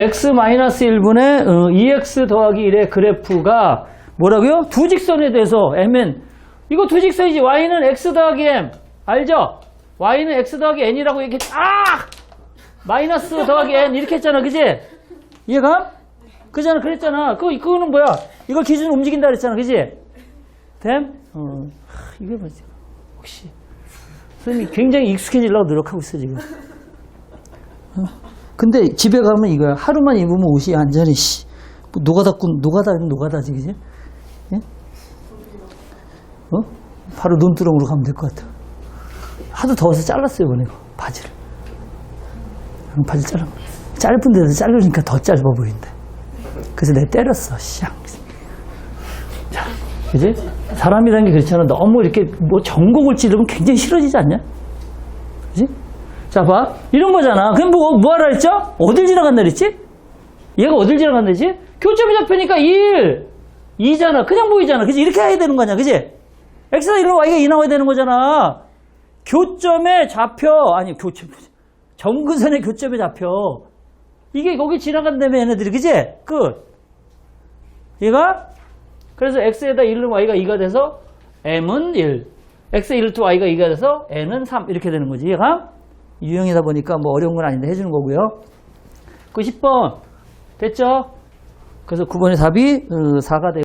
x-1분의 어, 2x 더하기 1의 그래프가 뭐라고요? 두 직선에 대해서 mn 이거 두 직선이지 y는 x 더하기 m 알죠? y는 x 더하기 n이라고 이렇게 아 마이너스 더하기 n 이렇게 했잖아 그지? 이해가? 그잖아 그랬잖아 그, 그거는 뭐야 이거 기준 움직인다 그랬잖아 그지? 됨? 어, 하, 이게 뭐지 혹시 선생님이 굉장히 익숙해지려고 노력하고 있어 지금 어? 근데 집에 가면 이거야 하루만 입으면 옷이 완전히 씨, 뭐 노가다꾼 노가다는 노가다지 그지? 예? 어? 바로 눈두렁으로 가면 될 것 같아 하도 더워서 잘랐어요 이번에 바지를 응, 바지 잘라 짧은 데서 자르니까 더 짧아 보인다 그래서 내가 때렸어 샹 자, 그지? 사람이라는 게 그렇잖아 너무 이렇게 뭐 전곡을 찌르면 굉장히 싫어지지 않냐? 그지? 자, 봐. 이런 거잖아. 그럼 뭐, 뭐 하라 했죠? 어딜 지나간다 그랬지? 얘가 어딜 지나간다 그랬지? 교점이 잡히니까 1, 2잖아. 그냥 보이잖아. 그지? 이렇게 해야 되는 거냐. 그지? x가 1로 y가 2 나와야 되는 거잖아. 교점에 잡혀. 아니, 교점. 정근선의 교점에 잡혀. 이게 거기 지나간다며, 얘네들이. 그지? 끝. 얘가? 그래서 x에다 1은 y가 2가 돼서 m은 1. x에 1또 y가 2가 돼서 n은 3. 이렇게 되는 거지. 얘가? 유형이다 보니까 뭐 어려운 건 아닌데 해주는 거고요. 그 10번 됐죠? 그래서 9번의 답이 4가 되고